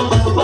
oh you.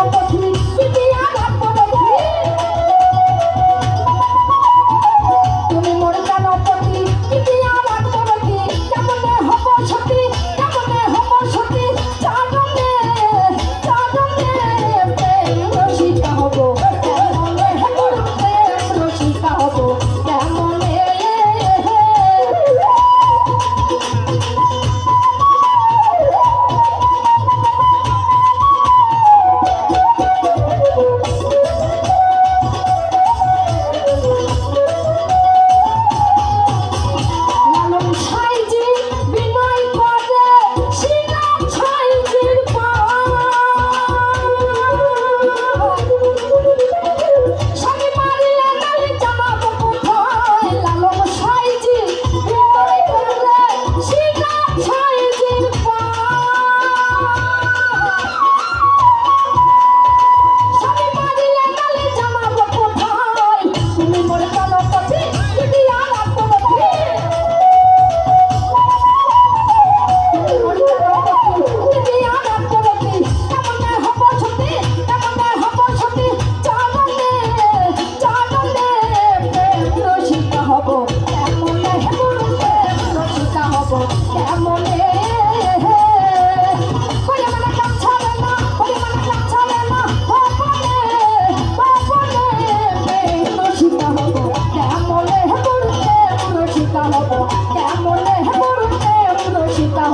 Thank you.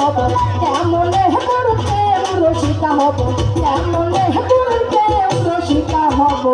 হব কেমনে প্রেম রসিকা হব কেমনে প্রেম রসিকা হব?